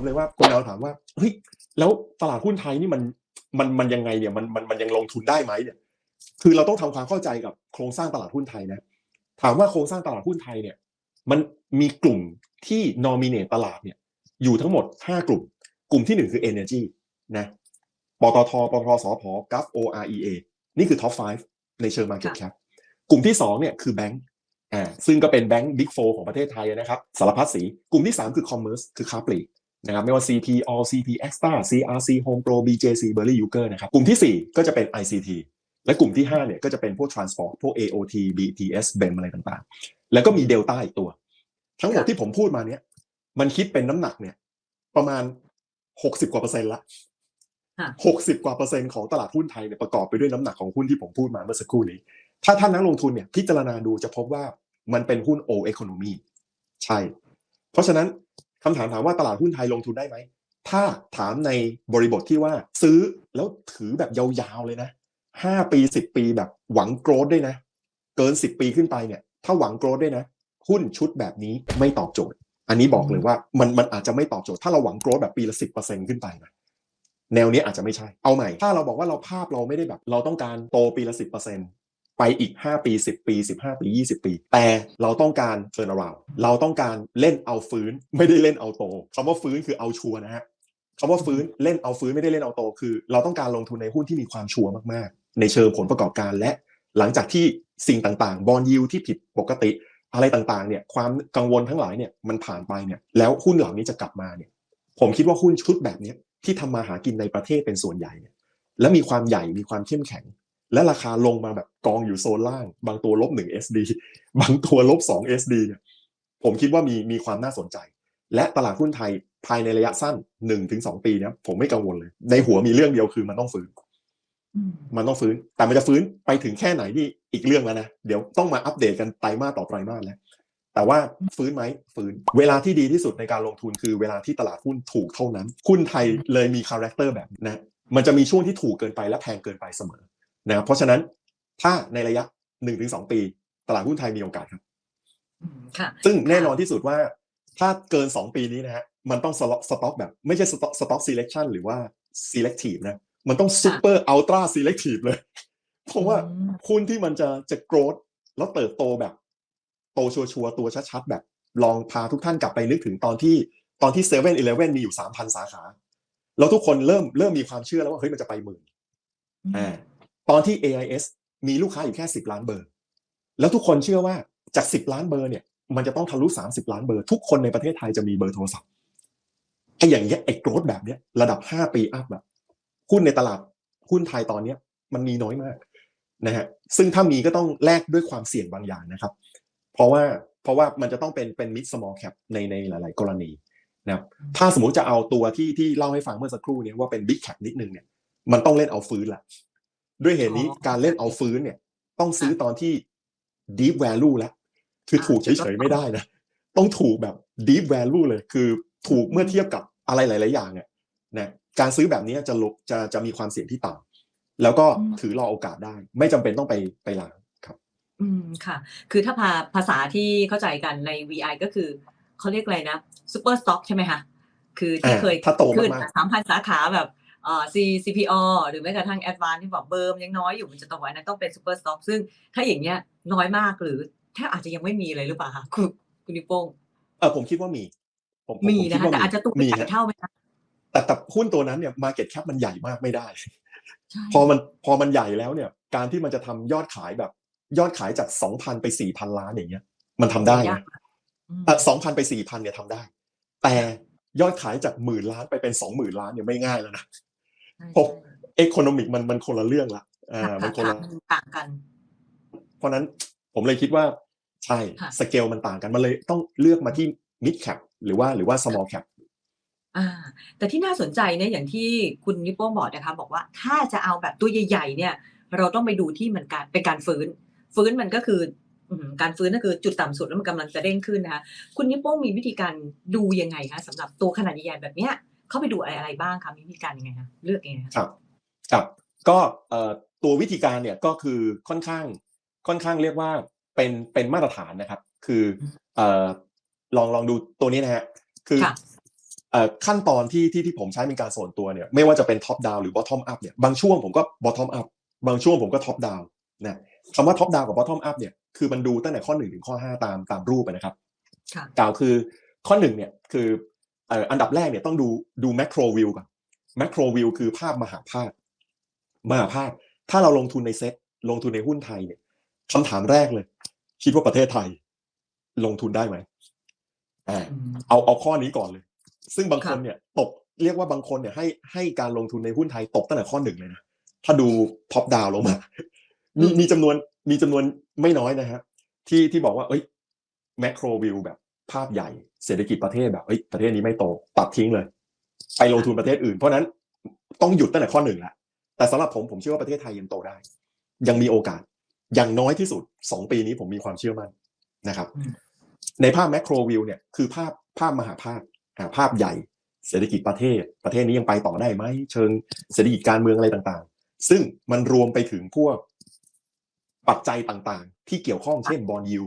ามเลยว่าคุณแนวถามว่าเฮ้ยแล้วตลาดหุ้นไทยนี่มันมันมันยังไงเนี่ยมันมันมันยังลงทุนได้ไหมเนี่ย คือเราต้องทำความเข้าใจกับโครงสร้างตลาดหุ้นไทยนะ ถามว่าโครงสร้างตลาดหุ้นไทยเนี่ย มันมีกลุ่มที่นอมิเนตตลาดเนี่ย อยู่ทั้งหมด 5 กลุ่ม กลุ่มที่ 1 คือ Energy นะปตทปตทสพกัฟ OREA นี่คือ Top 5ในเชิง Market Cap กลุ่มที่ 2 เนี่ยคือแบงก์อ่าซึ่งก็เป็นแบงก์ Big 4ของประเทศไทยนะครับสารพัดสี กลุ่มที่ 3 คือ Commerce คือค้าปลีก นะครับไม่ว่า CP All CP Extra CRC Home Pro BJC Berry Yuger นะครับกลุ่มที่ 4 ก็จะเป็น ICT และกลุ่มที่ 5 เนี่ยก็จะเป็นพวก transport พวก AOT BTS BEM อะไรต่างๆ แล้วก็มี Delta อีกตัว ทั้งหมดที่ผมพูดมาเนี่ยมันคิดเป็นน้ำหนักเนี่ยประมาณ 60 กว่าเปอร์เซ็นต์ละค่ะ60 กว่าเปอร์เซ็นต์ของตลาดหุ้นไทยเนี่ยประกอบไปด้วยน้ำหนักของหุ้นที่ผมพูดมาเมื่อสักครู่นี้ ถ้าท่านนักลงทุนเนี่ยพิจารณาดูจะพบว่ามันเป็นหุ้น O economy ใช่ เพราะฉะนั้น คำถามถามว่าตลาดหุ้นไทยลงทุนได้ไหม ถ้าถามในบริบทที่ว่าซื้อแล้วถือแบบยาวๆเลยนะห้าปีสิบปีแบบหวังโกรดด้วยนะ เกินสิบปีขึ้นไปเนี่ย ถ้าหวังโกรดด้วยนะ หุ้นชุดแบบนี้ไม่ตอบโจทย์ อันนี้บอกเลยว่ามันมันอาจจะไม่ตอบโจทย์ ถ้าเราหวังโกรดแบบปีละสิบเปอร์เซ็นขึ้นไปนะแนวเนี้ยอาจจะไม่ใช่ เอาใหม่ ถ้าเราบอกว่าเราภาพเราไม่ได้แบบ เราต้องการโตปีละสิบเปอร์เซ็น ไปอีก 5 ปี 10 ปี 15 ปี 20 ปี แต่เราต้องการเ u r n around เราต้องการเล่นเอาฟื้นไม่ได้เล่นเอาโตคำว่าฟื้นคือเอาชัวนะฮะคำว่าฟื้นเล่นเอาฟื้นไม่ได้เล่นเอาโตคือ เราต้องการลงทุนในหุ้นที่มีความชัวร์มากๆ ในเชิงผลประกอบการและหลังจากที่สิ่งต่างๆ บอลยิวที่ผิดปกติ อะไรต่างๆเนี่ยความกังวลทั้งหลายเนี่ยมันผ่านไปเนี่ยแล้วหุ้นเหล่านี้จะกลับมาเนี่ยผมคิดว่าหุ้นชุดแบบนี้ที่ทำมาหากินในประเทศเป็นส่วนใหญ่เนี่ยและมีความใหญ่มีความเข้มแข็ง และราคาลงมาแบบกองอยู่โซนล่าง บางตัวลบ1 SD บางตัวลบ2 SD เนี่ยผมคิดว่ามีมีความน่าสนใจ และตลาดหุ้นไทยภายในระยะสั้น1-2ปีเนี่ยผมไม่กังวลเลย ในหัวมีเรื่องเดียวคือมันต้องฟื้นอืมมันต้องฟื้น แต่มันจะฟื้นไปถึงแค่ไหนนี่อีกเรื่องแล้วนะ เดี๋ยวต้องมาอัปเดตกันไตรมาสต่อไตรมาสแล้ว แต่ว่าฟื้นไหมฟื้น เวลาที่ดีที่สุดในการลงทุนคือเวลาที่ตลาดหุ้นถูกเท่านั้น หุ้นไทยเลยมีคาแรคเตอร์แบบนี้นะมันจะมีช่วงที่ถูกเกินไปและแพงเกินไปเสมอ นะครับเพราะฉะนั้นถ้าในระยะ1-2ปี ตลาดหุ้นไทยมีโอกาสครับอืมค่ะซึ่งแน่นอนที่สุดว่าถ้าเกิน2ปีนี้นะฮะมันต้องสต็อกสต็อกแบบ ไม่ใช่สต็อกสต็อกซีเลคชันหรือว่า selective นะมันต้องซูเปอร์อัลตร้าซีเล t ทีฟเลย เพราะว่าอืมหุ้นที่มันจะจะโกรดแล้วเติบโตแบบ โตชัวร์ๆตัวชัดๆแบบ ลองพาทุกท่านกลับไปนึกถึงตอนที่ตอนที่เซเว่นอีเลฟเว่นมีอยู่สามพันสาขา แล้วทุกคนเริ่มเริ่มมีความเชื่อแล้วว่าเฮ้ยมันจะไปหมื่นอ่า ตอนที่ AIS มีลูกค้าอยู่แค่ 10 ล้านเบอร์ แล้วทุกคนเชื่อว่าจาก 10 ล้านเบอร์เนี่ยมันจะต้องทะลุ 30 ล้านเบอร์ ทุกคนในประเทศไทยจะมีเบอร์โทรศัพท์ไอ้อย่างเงี้ยไอ้โกรดแบบเนี้ยระดับ 5 ปีอัพแบบหุ้นในตลาดหุ้นไทยตอนเนี้ยมันมีน้อยมากนะฮะซึ่งถ้ามีก็ต้องแลกด้วยความเสี่ยงบางอย่างนะครับ เพราะว่าเพราะว่ามันจะต้องเป็นเป็น mid small cap ในในหลาย ๆ กรณีนะครับถ้าสมมุติจะเอาตัวที่ที่เล่าให้ฟังเมื่อสักครู่เนี้ว่าเป็น big cap นิดนึงเนี่ยมันต้องเล่นเอาฟื้นแหละ ด้วยเหตุนี้อ๋อการเล่นเอาฟื้นเนี่ย ต้องซื้อตอนที่ deep value แล้ว คือถูกเฉยๆไม่ได้นะ ต้องถูกแบบ deep value เลย คือถูกเมื่อเทียบกับอะไรหลาย ๆ อย่างเนี่ยนะการซื้อแบบนี้จะลบจะจะมีความเสี่ยงที่ต่ำแล้วก็อืมถือรอโอกาสได้ ไม่จำเป็นต้องไปไปล้างครับ อืมค่ะ คือถ้าพาภาษาที่เข้าใจกันใน VI ก็คือเขาเรียกอะไรนะซูเปอร์สต็อกใช่ไหมคะคือที่อ่าเคยถ้าโตขึ้นมากสามพันสาขาแบบ เอ่อ C CPO หรือแม้กระทั่ง Advance ที่บอกเบิร์มยังน้อยอยู่มันจะโตอันนั้นต้องเป็นซูเปอร์สต็อกซึ่งถ้าอย่างเงี้ยน้อยมากหรือแทบอาจจะยังไม่มีเลยหรือเปล่าคะคุณคุณนิโป้งเออผมคิดว่ามี ผมผมีผนะดคะว่าแต่อาจจะตัวไม่มีใหญ่ฮะเท่าไหมคะแต่แต่หุ้นตัวนั้นเนี่ย market cap มันใหญ่มากไม่ได้ใช่พอมันพอมันใหญ่แล้วเนี่ย การที่มันจะทำยอดขายแบบยอดขายจากสองพันไปสี่พันล้านอย่างเงี้ย มันทำได้ยานะกอืมอะสองพันไปสี่พันเนี่ยทำได้ แต่ยอดขายจากหมื่นล้านไปเป็นสองหมื่นล้านเนี่ยไม่ง่ายแล้วนะ ใช่พบเอ c o น o มิกมันมันคนละเรื่องละอ่าใช่มันคนละมันต่างกัน เพราะฉะนั้นผมเลยคิดว่าใช่ค่ะสเกลมันต่างกันมันเลยต้องเลือกมาที่ mid cap หรือว่าหรือว่า small cap อ่า แต่ที่น่าสนใจเนี่ยอย่างที่คุณนิโป้บอกนะคะ บอกว่าถ้าจะเอาแบบตัวใหญ่ๆเนี่ย เราต้องไปดูที่มันการเป็นการฟื้น ฟื้นมันก็คืออืมการฟื้นก็คือจุดต่ำสุดแล้วมันกำลังจะเด้งขึ้นนะคะคุณนิโป้มีวิธีการดูยังไงคะสำหรับตัวขนาดใหญ่ๆแบบเนี้ย เข้าไปดูอะไรอะไรบ้างคะมีวิธีการยังไงคะเลือกยังไงคะครับครับก็เอ่อตัววิธีการเนี่ยก็คือค่อนข้างค่อนข้างเรียกว่าเป็นเป็นมาตรฐานนะครับ คือเอ่อลองลองดูตัวนี้นะฮะคือค่ะเอ่อขั้นตอนที่ที่ที่ผมใช้เป็นการส่วนตัวเนี่ยไม่ว่าจะเป็นท็อปดาวหรือบอททอมอัพเนี่ยบางช่วงผมก็บอททอมอัพบางช่วงผมก็ท็อปดาวนะคำว่าท็อปดาวกับบอททอมอัพเนี่ยคือมันดูตั้งแต่ข้อหนึ่งถึงข้อห้าตามตามรูปอะนะครับค่ะกล่าวคือข้อหนึ่งเนี่ยคือเอ่ออันดับแรกเนี่ยต้องดูดูแมกโรวิวก่อนแมกโรวิวคือภาพมหาภาคมหาภาค ถ้าเราลงทุนในเซ็ตลงทุนในหุ้นไทยเนี่ยคำถามแรกเลย คิดว่าประเทศไทย ลงทุนได้ไหมอ่าอืมเอาเอาข้อนี้ก่อนเลย ซึ่งบางคนค่ะเนี่ยตกเรียกว่าบางคนเนี่ยให้ให้การลงทุนในหุ้นไทยตกตั้งแต่ข้อหนึ่งเลยนะถ้าดูท็อปดาวลงมา มีมีจำนวนมีจำนวนไม่น้อยนะฮะที่ที่บอกว่า เอ้ยแมกโรวิวแบบ ภาพใหญ่เศรษฐกิจประเทศแบบเอ้ยประเทศนี้ไม่โตตัดทิ้งเลย ไปลงทุนประเทศอื่น เพราะฉะนั้นต้องหยุดตั้งแต่ข้อหนึ่งแหละแต่สำหรับผมผมเชื่อว่าประเทศไทยยังโตได้ ยังมีโอกาสอย่างน้อยที่สุดสองปีนี้ผมมีความเชื่อมั่นนะครับอืมในภาพแมกโรวิวเนี่ยคือภาพภาพมหาภาคอ่าภาพใหญ่เศรษฐกิจประเทศ ประเทศนี้ยังไปต่อได้ไหมเชิงเศรษฐกิจการเมืองอะไรต่างๆ ซึ่งมันรวมไปถึงพวกปัจจัยต่างๆ ที่เกี่ยวข้องเช่นบอลยู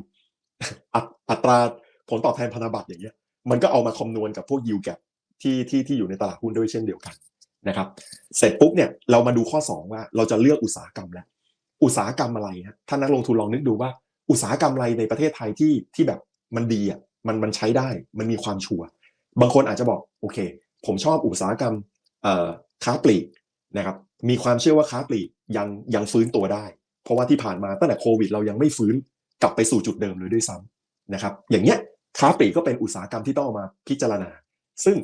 อัตราผ ลตอบแทนพันธบัตรอย่างเงี้ยมันก็เอามาคำนวณกับพวกยิวแกที่ที่ที่อยู่ในตลาดหุ้นด้วยเช่นเดียวกันนะครับ เสร็จปุ๊บเนี่ยเรามาดูข้อ 2 ว่าเราจะเลือกอุตสาหกรรมแล้ว อุตสาหกรรมอะไรฮะถ้านักลงทุนลองนึกดูว่า อุตสาหกรรมอะไรในประเทศไทยที่ที่แบบมันดีอะมันมันใช้ได้มันมีความชัวร์บางคนอาจจะบอกโอเค ผมชอบอุตสาหกรรมเอ่อค้าปลีกนะครับมีความเชื่อว่าค้าปลีกยังยังฟื้นตัวได้ เพราะว่าที่ผ่านมาตั้งแต่โควิด เรายังไม่ฟื้นกลับไปสู่จุดเดิมเลยด้วยซ้ำนะครับอย่างเงี้ย ค้าปลีกก็เป็นอุตสาหกรรมที่ต้องเอามาพิจารณา ซึ่ง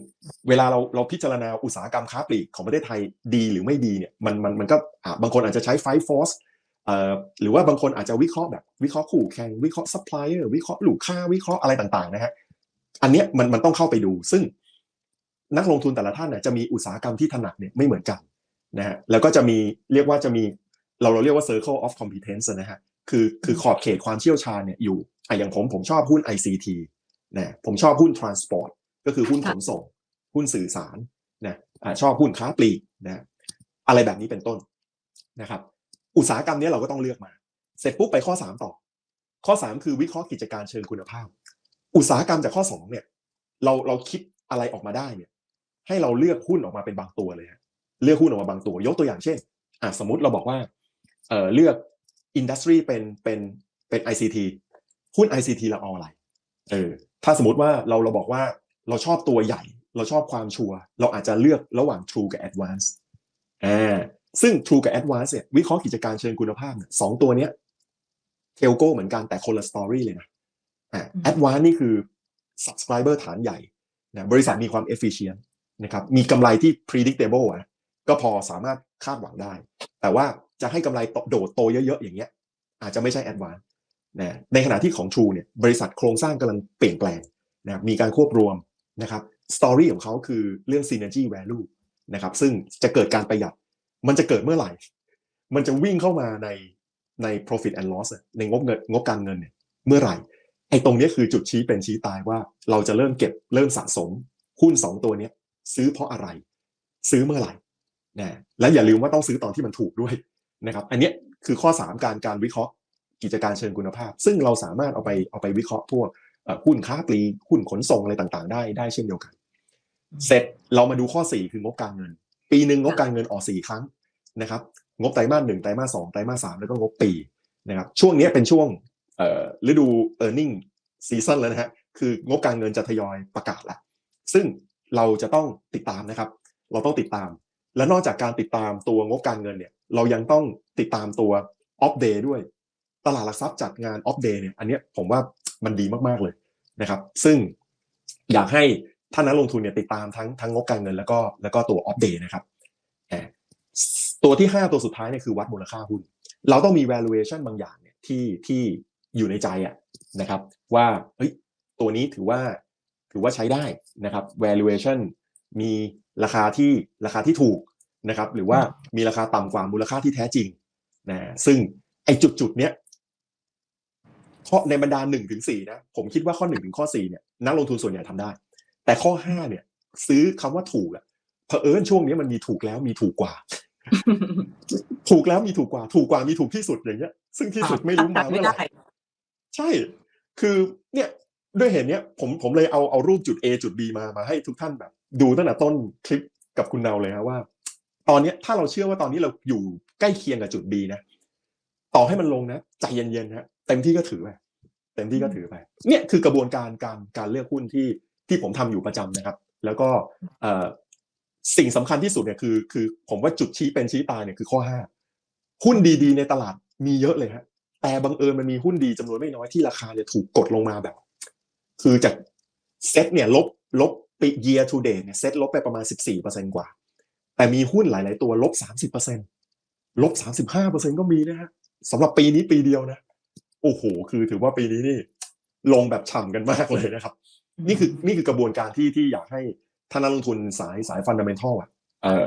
เวลาเราเราพิจารณาอุตสาหกรรมค้าปลีกของประเทศไทยดีหรือไม่ดีเนี่ยมันมันมันก็บางคนอาจจะใช้ไฟฟอสเอ่อหรือว่าบางคนอาจจะวิเคราะห์แบบวิเคราะห์คู่แข่งวิเคราะห์ซัพพลายเออร์วิเคราะห์ลูกค้าวิเคราะห์อะไรต่างๆนะฮะอันเนี้ยมันมันต้องเข้าไปดู ซึ่งนักลงทุนแต่ละท่านเนี่ยจะมีอุตสาหกรรมที่ถนัดเนี่ยไม่เหมือนกันนะฮะแล้วก็จะมีเรียกว่าจะมีเราเราเรียกว่า circle of competence นะฮะคือคือขอบเขตความเชี่ยวชาญเนี่ยอยู่อะอย่างผมผมชอบหุ้น ICT นะผมชอบหุ้น transport ก็คือหุ้นขนส่ง หุ้นสื่อสารนะอ่าชอบหุ้นค้าปลีกนะอะไรแบบนี้เป็นต้นนะครับ อุตสาหกรรมเนี้ยเราก็ต้องเลือกมา เสร็จปุ๊บไปข้อ 3 ต่อ ข้อ 3 คือวิเคราะห์กิจการเชิงคุณภาพ อุตสาหกรรมจากข้อ 2 เนี่ย เราเราคิดอะไรออกมาได้เนี่ยให้เราเลือกหุ้นออกมาเป็นบางตัวเลยฮะเลือกหุ้นออกมาบางตัวยกตัวอย่างเช่นอะสมมติเราบอกว่าเอ่อเลือกอินดัสทรีเป็นเป็นเป็น ICT หุ้น ICT เราเอาอะไรเออ ถ้าสมมติว่าเราเราบอกว่าเราชอบตัวใหญ่ เราชอบความชัวร์เราอาจจะเลือกระหว่าง True กับ Advance อ่าซึ่ง True กับ Advance เนี่ยวิเคราะห์กิจการเชิงคุณภาพเนี่ยสองตัวเนี้ยเทลโก้เหมือนกันแต่คนละสตอรี่เลยนะอ่า Advance นี่คือ subscriber ฐานใหญ่นะบริษัทมีความ efficient นะครับมีกำไรที่ predictable อะก็พอสามารถคาดหวังได้ แต่ว่าจะให้กำไรโดดโตเยอะๆ อย่างเงี้ย อาจจะไม่ใช่ Advance นะในขณะที่ของ True เนี่ยบริษัทโครงสร้างกำลังเปลี่ยนแปลงนะมีการควบรวมนะครับสตอรี่ของเขาคือเรื่อง synergy value นะครับซึ่งจะเกิดการประหยัด มันจะเกิดเมื่อไหร่ มันจะวิ่งเข้ามาในใน profit and loss อะในงบเงินงบการเงินเนี่ยเมื่อไหร่ ไอ้ตรงนี้คือจุดชี้เป็นชี้ตายว่าเราจะเริ่มเก็บเริ่มสะสมหุ้นสองตัวนี้ซื้อเพราะอะไร ซื้อเมื่อไหร่นะและอย่าลืมว่าต้องซื้อตอนที่มันถูกด้วยนะครับ อันนี้คือข้อ 3 การการวิเคราะห์ กิจการเชิงคุณภาพ ซึ่งเราสามารถเอาไปเอาไปวิเคราะห์พวกหุ้นค้าปลีกหุ้นขนส่งอะไรต่างๆ ได้ได้เช่นเดียวกัน เสร็จเรามาดูข้อ 4 คืองบการเงิน ปีหนึ่งงบการเงินออกสี่ครั้งนะครับงบไตรมาสหนึ่งไตรมาสสองไตรมาสสามแล้วก็งบปีนะครับช่วงนี้เป็นช่วงฤดู e a r n i n g ซีซั o นแล้วนะฮะคืองบการเงินจะทยอยประกาศละซึ่งเราจะต้องติดตามนะครับ เราต้องติดตาม และนอกจากการติดตามตัวงบการเงินเนี่ย เรายังต้องติดตามตัวออฟเดย์ด้วย ตลาดหลักทรัพย์จัดงานออฟเดย์เนี่ยอันนี้ผมว่ามันดีมากๆเลยนะครับ ซึ่งอยากให้ท่านนักลงทุนเนี่ยติดตามทั้งทั้งงบการเงินแล้วก็แล้วก็ตัวออฟเดย์นะครับตัวที่ 5 ตัวสุดท้ายเนี่ยคือวัดมูลค่าหุ้น เราต้องมี valuation บางอย่างเนี่ยที่ที่อยู่ในใจอะนะครับ ว่าเฮ้ยตัวนี้ถือว่าถือว่าใช้ได้นะครับ valuation มีราคาที่ราคาที่ถูกนะครับ หรือว่ามีราคาต่ำกว่ามูลค่าที่แท้จริงนะซึ่งไอ้จุดจุดเนี้ย ข้อในบรรดาหนึ่งถึงสี่นะผมคิดว่าข้อหนึ่งถึงข้อสี่เนี่ยนักลงทุนส่วนใหญ่ทำได้ แต่ข้อห้าเนี่ย ซื้อคำว่าถูกอะเผอิญช่วงนี้มันมีถูกแล้วมีถูกกว่า ถูกแล้วมีถูกกว่า ถูกกว่ามีถูกที่สุดอย่างเงี้ย ซึ่งที่สุดไม่รู้มาไม่เมื่อไหได้ร่ใช่ คือเนี่ยด้วยเหตุเนี้ยผมผมเลยเอาเอารูปจุด A จุด B มามาให้ทุกท่านแบบ ดูตั้งแต่ต้นคลิปกับคุณเนาเลยฮะว่า ตอนเนี้ยถ้าเราเชื่อว่าตอนนี้เราอยู่ใกล้เคียงกับจุด B นะต่อให้มันลงนะใจเย็นๆฮะ เต็มที่ก็ถือไปเต็มที่ก็ถือไปเนี่ยคือกระบวนการการการเลือกหุ้นที่ที่ผมทำอยู่ประจำนะครับ แล้วก็เออสิ่งสำคัญที่สุดเนี่ยคือ คือผมว่าจุดชี้เป็นชี้ตายเนี่ยคือข้อห้าหุ้นดีๆ ในตลาดมีเยอะเลยฮะแต่บังเอิญมันมีหุ้นดีจำนวนไม่น้อยที่ราคาเนี่ยถูกกดลงมาแบบ คือจากเซ็ตเนี่ยลบลบปี year to date เนี่ยเซ็ตลบไปประมาณ 14%กว่า แต่มีหุ้นหลาย ๆ ตัวลบ 30%ลบ 35%ก็มีนะฮะสำหรับปีนี้ปีเดียวนะ โอ้โหคือถือว่าปีนี้นี่ลงแบบฉ่ำกันมากเลยนะครับ นี่คือนี่คือกระบวนการที่ที่อยากให้ท่านนักลงทุนสายสายฟันดัมเบลทัลอะเอ่อ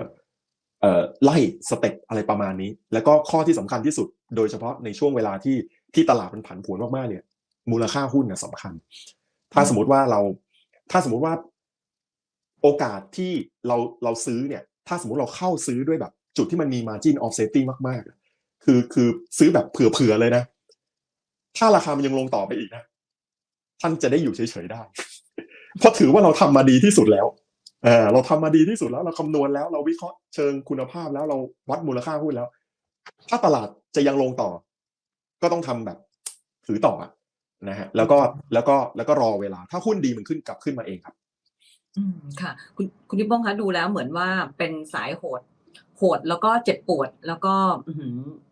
เอ่อไล่สเต็ปอะไรประมาณนี้ แล้วก็ข้อที่สำคัญที่สุด โดยเฉพาะในช่วงเวลาที่ที่ตลาดมันผันผวนมากๆเนี่ย มูลค่าหุ้นน่ะสำคัญ ถ้าสมมติว่าเรา ถ้าสมมติว่าโอกาสที่เราเราซื้อเนี่ย ถ้าสมมติเราเข้าซื้อด้วยแบบ จุดที่มันมี margin of safety มากๆอะคือคือซื้อแบบเผื่อๆเลยนะ ถ้าราคามันยังลงต่อไปอีกนะท่านจะได้อยู่เฉยๆได้ เพราะถือว่าเราทำมาดีที่สุดแล้วเออเราทำมาดีที่สุดแล้ว เราคำนวณแล้ว เราวิเคราะห์เชิงคุณภาพแล้วเราวัดมูลค่าหุ้นแล้ว ถ้าตลาดจะยังลงต่อ ก็ต้องทำแบบถือต่อนะฮะแล้วก็แล้วก็แล้วก็รอเวลา ถ้าหุ้นดีมันขึ้นกลับขึ้นมาเองครับ อืมค่ะ คุณคุณนิป้องคะดูแล้วเหมือนว่าเป็นสายโหด หดแล้วก็เจ็บปวด แล้วก็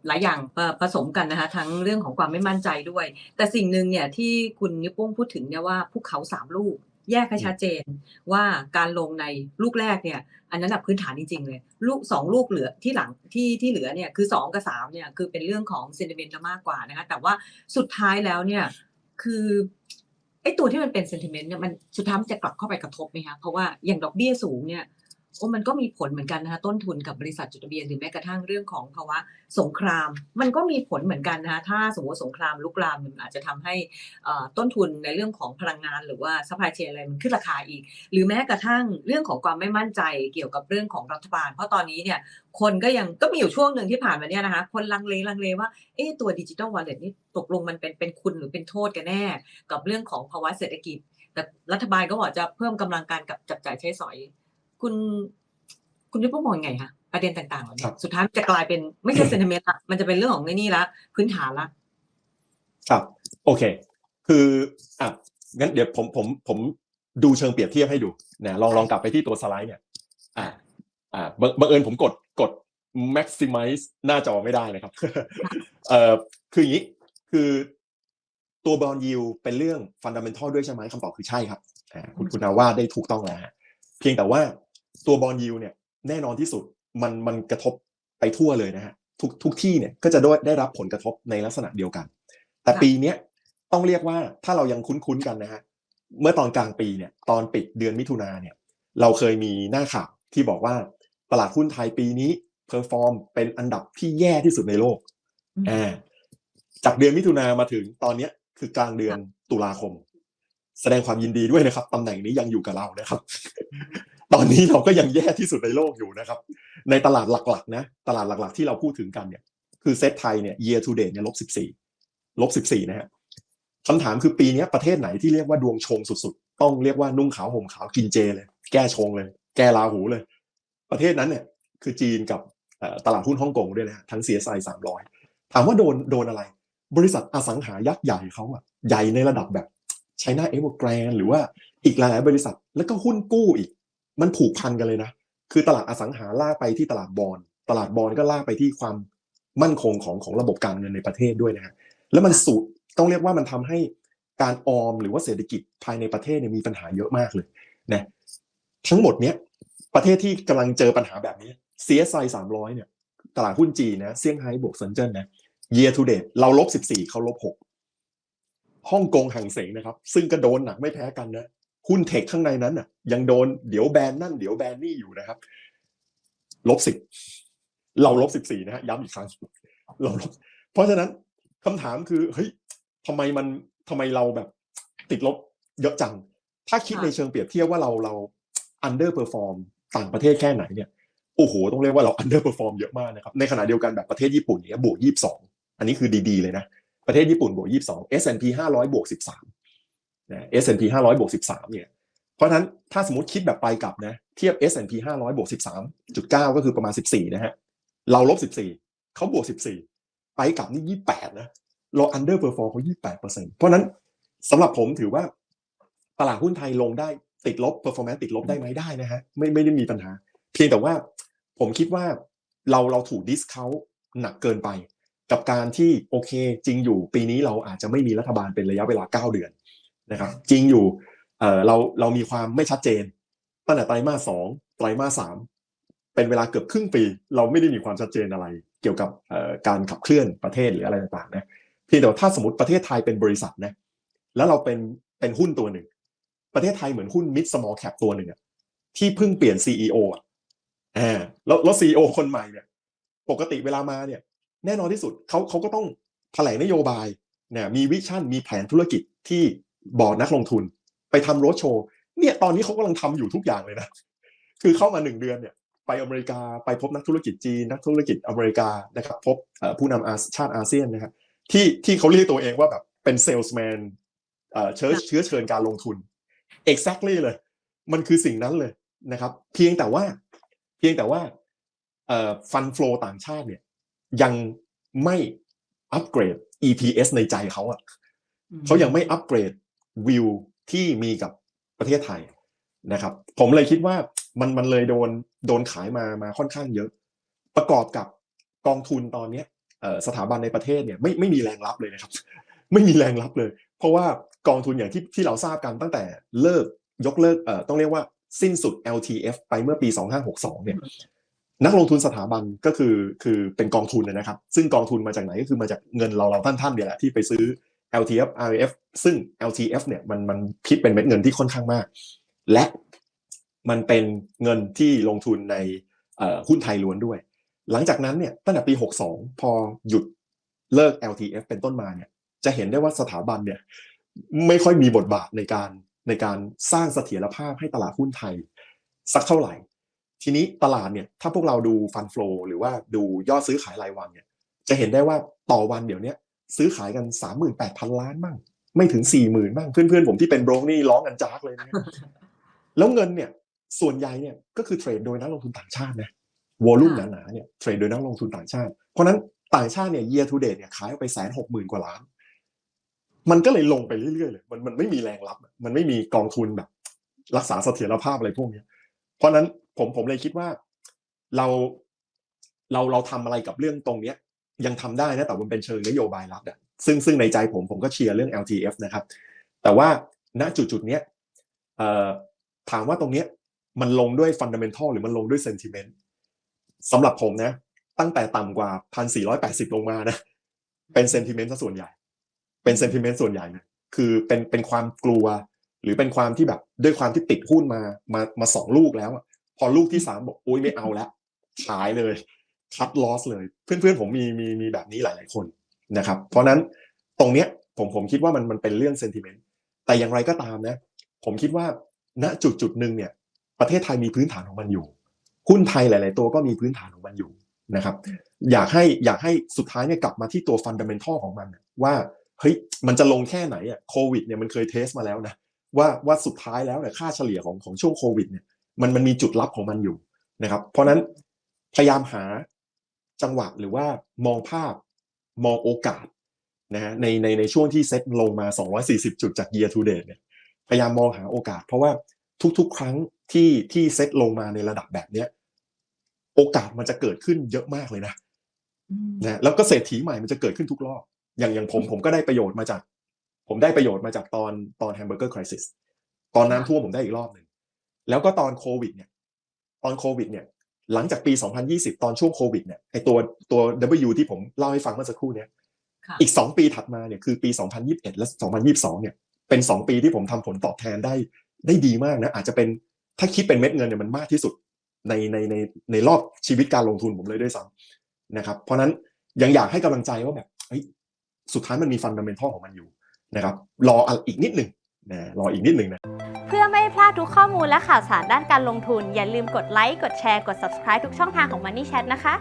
หลายอย่างผสมกันนะคะ ทั้งเรื่องของความไม่มั่นใจด้วย แต่สิ่งหนึ่งเนี่ยที่คุณนิป้งพูดถึงเนี่ยว่าภูเขาสามลูก แยกให้ชัดเจนว่าการลงในลูกแรกเนี่ย อันนั้นนะพื้นฐานจริง ๆ เลย ลูกสองลูกเหลือที่หลังที่ที่เหลือเนี่ยคือสองกับสามเนี่ยคือเป็นเรื่องของเซนติเมนต์มากกว่านะคะ แต่ว่าสุดท้ายแล้วเนี่ยคือไอ้ตัวที่มันเป็นเซนติเมนต์เนี่ยมันสุดท้ายมันจะกลับเข้าไปกระทบไหมคะเพราะว่าอย่างดอกเบี้ยสูงเนี่ย โอ้มันก็มีผลเหมือนกันนะคะต้นทุนกับบริษัทจดทะเบียนหรือแม้กระทั่งเรื่องของภาวะสงคราม มันก็มีผลเหมือนกันนะคะถ้าสมมติสงครามลุกลามมันอาจจะทำให้ต้นทุนในเรื่องของพลังงาน หรือว่าซัพพลายเชนอะไรมันขึ้นราคาอีก หรือแม้กระทั่งเรื่องของความไม่มั่นใจเกี่ยวกับเรื่องของรัฐบาล เพราะตอนนี้เนี่ยคนก็ยังก็มีอยู่ช่วงหนึ่งที่ผ่านมาเนี่ยนะคะคนลังเลลังเลว่าเอ๊ตัวดิจิ t a ลวอลเล็ตนี่ตกลงมันเป็นเป็นคุณหรือเป็นโทษกันแน่ กับเรื่องของภาวะเศรษฐกิจ แต่รัฐบาลก็บอกจะเพิ่มกำลังการกับจับจ่ายใช้สอย คุณคุณยุ้ยมองยังไงคะประเด็นต่างๆเหล่าคนี้รับสุดท้ายมันจะกลายเป็นไม่ใช่เซนติเมนต์ละมันจะเป็นเรื่องของไอ้นี่ละพื้นฐานละครับโอเค คืออะงั้นเดี๋ยวผมผมผมดูเชิงเปรียบเทียบให้ดูนะลองลองกลับไปที่ตัวสไลด์เนี่ยอ่าอ่าบังบังเอิญผมกดกด maximize หน้าจอไม่ได้นะครับเอ่อคืออย่างนี้คือตัวบอลยิวเป็นเรื่องฟันดัมเ n ทัลด้วยใช่ไหมคำตอบคือใช่ครับอ่าคุณคุณนาว่าได้ถูกต้องแล้วฮะเพียงแต่ว่า ตัวบอลยิวเนี่ยแน่นอนที่สุดมันมันกระทบไปทั่วเลยนะฮะทุกทุกที่เนี่ยก็จะได้ได้รับผลกระทบในลักษณะเดียวกัน แต่ค่ะปีเนี้ยต้องเรียกว่าถ้าเรายังคุ้นๆกันนะฮะเมื่อตอนกลางปีเนี่ยตอนปิดเดือนมิถุนาเนี่ยเราเคยมีหน้าข่าวที่บอกว่าตลาดหุ้นไทยปีนี้เพอร์ฟอร์มเป็นอันดับที่แย่ที่สุดในโลกอืมอ่าจากเดือนมิถุนามาถึงตอนเนี้ยคือกลางเดือนตุลาคม แสดงความยินดีด้วยนะครับตำแหน่งนี้ยังอยู่กับเรานะครับ ตอนนี้เราก็ยังแย่ที่สุดในโลกอยู่นะครับ ในตลาดหลักๆ นะ ตลาดหลักๆ ที่เราพูดถึงกันเนี่ย คือเซตไทยเนี่ย year to date เนี่ยลบสิบสี่ลบสิบสี่นะฮะคำถามคือปีนี้ประเทศไหนที่เรียกว่าดวงชงสุดๆ ต้องเรียกว่านุ่งขาวห่มขาวกินเจเลย แก้ชงเลย แก้ลาหูเลย ประเทศนั้นเนี่ยคือจีนกับตลาดหุ้นฮ่องกงด้วยนะทั้ง CSI สามร้อยถามว่าโดนโดนอะไร บริษัทอสังหายักษ์ใหญ่เขาอะใหญ่ในระดับแบบไชน่าเอเวอร์แกรนหรือว่าอีกหลายๆบริษัทแล้วก็หุ้นกู้อีก มันผูกพันกันเลยนะ คือตลาดอสังหาลากไปที่ตลาดบอลตลาดบอลก็ลากไปที่ความมั่นคงของของระบบการเงินในประเทศด้วยนะฮะแล้วมันสูตรต้องเรียกว่ามันทำให้การออมหรือว่าเศรษฐกิจภายในประเทศเนี่ยมีปัญหาเยอะมากเลยนะทั้งหมดเนี้ยประเทศที่กำลังเจอปัญหาแบบนี้ CSI 300 เนี่ย ตลาดหุ้นจีนนะเซี่ยงไฮ้บวกเซินเจิ้นนะ year to date เราลบ 14 เขาลบ 6 ฮ่องกงห่างเสงนะครับ ซึ่งก็โดนหนักไม่แพ้กันนะ หุ้นเทคข้างในนั้นน่ะ ยังโดนเดี๋ยวแบนนั่นเดี๋ยวแบนนี่อยู่นะครับลบ10เราลบ14นะฮะย้ำอีกครั้งเราลบเพราะฉะนั้นคำถามคือเฮ้ยทำไมมันทำไมเราแบบติดลบเยอะจัง ถ้าคิดค่ะในเชิงเปรียบเทียบว่าเราเรา underperform ต่างประเทศแค่ไหนเนี่ยโอ้โห ต้องเรียกว่าเรา underperform เยอะมากนะครับในขณะเดียวกันแบบประเทศญี่ปุ่นเนี่ยบวก22อันนี้คือดีๆเลยนะ ประเทศญี่ปุ่นบวก22 S&P 500บวก13 นะ S&P 500บวก13เนี่ยเพราะฉะนั้นถ้าสมมติคิดแบบไปกลับนะเทียบ S&P 500บวก13.9 ก็คือประมาณ 14 นะฮะเราลบ 14เขาบวก 14 ไปกลับนี่28นะเรา under perform เขา28เเพราะนั้นสำหรับผมถือว่าตลาดหุ้นไทยลงได้ติดลบ performance ติดลบได้ไหมได้นะฮะไม่ไม่ได้มีปัญหา เพียงแต่ว่าผมคิดว่าเราเราถูก discount หนักเกินไป กับการที่โอเคจริงอยู่ปีนี้เราอาจจะไม่มีรัฐบาลเป็นระยะเวลา 9 เดือน นะครับ จริงอยู่เออเราเรามีความไม่ชัดเจน ตั้งแต่ไตรมาสสองไตรมาสสามเป็นเวลาเกือบครึ่งปี เราไม่ได้มีความชัดเจนอะไร เกี่ยวกับการขับเคลื่อนประเทศหรืออะไรต่างๆนะพียงแต่ว่าถ้าสมมติประเทศไทยเป็นบริษัทนะแล้วเราเป็นเป็นหุ้นตัวหนึ่ง ประเทศไทยเหมือนหุ้น mid small cap ตัวหนึ่งอะที่เพิ่งเปลี่ยน CEO อะอ่าแล้วแล้ว CEO คนใหม่เนี่ย ปกติเวลามาเนี่ย แน่นอนที่สุดเขาเขาก็ต้องแถลงนโยบายเนี่ยมีวิชั่นมีแผนธุรกิจที่ บอกนักลงทุน ไปทำโรดโชว์เนี่ยตอนนี้เขากำลังทำอยู่ทุกอย่างเลยนะ คือเข้ามาหนึ่งเดือนเนี่ยไปอเมริกาไปพบนักธุรกิจจีนนักธุรกิจอเมริกานะครับพบเอ่อผู้นำอาชาติอาเซียนนะครับที่ที่เขาเรียกตัวเองว่าแบบเป็นเซลส์แมนเอ่อเชื้อเชื้อเชิญการลงทุน exactly เลย มันคือสิ่งนั้นเลยนะครับ เพียงแต่ว่าเพียงแต่ว่าเอ่อฟันฟลอต่างชาติเนี่ยยังไม่อัปเกรด EPS ในใจเขาอะเขายังไม่อัปเกรด วิวที่มีกับประเทศไทยนะครับ ผมเลยคิดว่ามันมันเลยโดนโดนขายมามาค่อนข้างเยอะ ประกอบกับกองทุนตอนนี้สถาบันในประเทศเนี่ยไม่ไม่มีแรงรับเลยนะครับ ไม่มีแรงรับเลย เพราะว่ากองทุนอย่างที่ที่เราทราบกันตั้งแต่เลิกยกเลิกเอ่อต้องเรียกว่าสิ้นสุด LTF ไปเมื่อปี 2562 เนี่ยนักลงทุนสถาบันก็คือคือเป็นกองทุนนะครับ ซึ่งกองทุนมาจากไหนก็คือมาจากเงินเราเราท่านท่านๆเนี่ยแหละที่ไปซื้อ LTF RF ซึ่ง LTF เนี่ยมันมันคิดเป็นเม็ดเงินที่ค่อนข้างมาก และมันเป็นเงินที่ลงทุนในหุ้นไทยล้วนด้วย หลังจากนั้นเนี่ยตั้งแต่ปี 62 พอหยุดเลิก LTF เป็นต้นมาเนี่ยจะเห็นได้ว่าสถาบันเนี่ยไม่ค่อยมีบทบาทในการในการสร้างเสถียรภาพให้ตลาดหุ้นไทย สักเท่าไหร่ ทีนี้ตลาดเนี่ยถ้าพวกเราดูฟันฟลอหรือว่าดูยอดซื้อขายรายวันเนี่ยจะเห็นได้ว่าต่อวันเดี๋ยวนี้ ซื้อขายกัน 38,000 ล้านมั่งไม่ถึง 40,000มั่งเพื่อนๆผมที่เป็นโบรกนี่ร้องกันจากเลยนะแล้วเงินเนี่ยส่วนใหญ่เนี่ยก็คือเทรดโดยนักลงทุนต่างชาตินะวอลุ่มหนาๆเนี่ยเทรดโดยนักลงทุนต่างชาติ เพราะฉะนั้นต่างชาติเนี่ย year to date เนี่ยขายออกไปแสนหกหมื่นกว่าล้าน มันก็เลยลงไปเรื่อยๆเลยมันมันไม่มีแรงรับ มันไม่มีกองทุนแบบ รักษาเสถียรภาพอะไรพวกเนี้ยเพราะฉะนั้นผมผมเลยคิดว่าเราเราเราทำอะไรกับเรื่องตรงเนี้ย ยังทำได้นะแต่มันเป็นเชิงนโยบายรัฐอะซึ่งซึ่งในใจผมผมก็เชียร์เรื่อง LTF นะครับ แต่ว่าณจุดจุดเนี้ยถามว่าตรงเนี้ยมันลงด้วยฟันดัมเ n นทัลหรือมันลงด้วยเซนติเมนต์สำหรับผมนะ ตั้งแต่ต่ำกว่า 1,480 ลงมานะ เป็นเซนติเมนต์ซะส่วนใหญ่ เป็นเซนติเมนต์ส่วนใหญ่นะคือเป็นเป็นความกลัว หรือเป็นความที่แบบด้วยความที่ติดหุ้นมามามาสองลูกแล้ว พอลูกที่สามบอกโอ๊ยไม่เอาแล้วขายเลย คัดลอสเลย เพื่อนๆผมมีมีมีแบบนี้หลาย ๆคนนะครับ เพราะนั้นตรงเนี้ยผมผมคิดว่ามันมันเป็นเรื่องเซนติเมนต์แต่อย่างไรก็ตามนะ ผมคิดว่าณจุดจุดหนึ่งเนี่ย ประเทศไทยมีพื้นฐานของมันอยู่หุ้นไทยหลาย ๆ ตัวก็มีพื้นฐานของมันอยู่นะครับ อยากให้อยากให้สุดท้ายเนี่ยกลับมาที่ตัวฟันดัมเ n นทัลของมันว่าเฮ้ยมันจะลงแค่ไหนอะโควิดเนี่ยมันเคยเทสมาแล้วนะว่าว่าสุดท้ายแล้วเนี่ยค่าเฉลี่ยของของช่วงโควิดเนี่ยมันมันมีจุดลับของมันอยู่นะครับ เพราะนั้นพยายามหา จังหวะหรือว่ามองภาพมองโอกาสนะฮะในในในช่วงที่เซ็ตลงมา 240 จุดจาก year to date เนี่ยพยายามมองหาโอกาส เพราะว่าทุกๆ ครั้งที่ที่เซ็ตลงมาในระดับแบบเนี้ยโอกาสมันจะเกิดขึ้นเยอะมากเลยนะอืมนะแล้วก็เศรษฐีใหม่มันจะเกิดขึ้นทุกรอบ อย่างอย่างผมผมก็ได้ประโยชน์มาจาก ผมได้ประโยชน์มาจากตอนตอนแฮมเบอร์เกอร์คริสิสตอนน้ำท่วมผมได้อีกรอบหนึ่งแล้วก็ตอนโควิดเนี่ย ตอนโควิดเนี่ย หลังจากปี 2020 ตอนช่วงโควิดเนี่ยไอตัวตัว W ที่ผมเล่าให้ฟังเมื่อสักครู่เนี่ยค่ะอีก 2 ปีถัดมาเนี่ยคือปี 2021 และ 2022 เนี่ยเป็น 2 ปีที่ผมทำผลตอบแทนได้ได้ดีมากนะอาจจะเป็นถ้าคิดเป็นเม็ดเงินเนี่ยมันมากที่สุดในในในในรอบชีวิตการลงทุนผมเลยด้วยซ้ำนะครับ เพราะฉะนั้นยังอยากให้กำลังใจว่าแบบเฮ้ยสุดท้ายมันมีฟันดัมเ n นทัลของมันอยู่นะครับ รออีกนิดหนึ่งนะรออีกนิดหนึ่งนะเพื่อไม่ให้พลาดทุกข้อมูลและข่าวสารด้านการลงทุน อย่าลืมกดไลค์ กดแชร์ กด subscribe ทุกช่องทางของ Money Chat นะคะ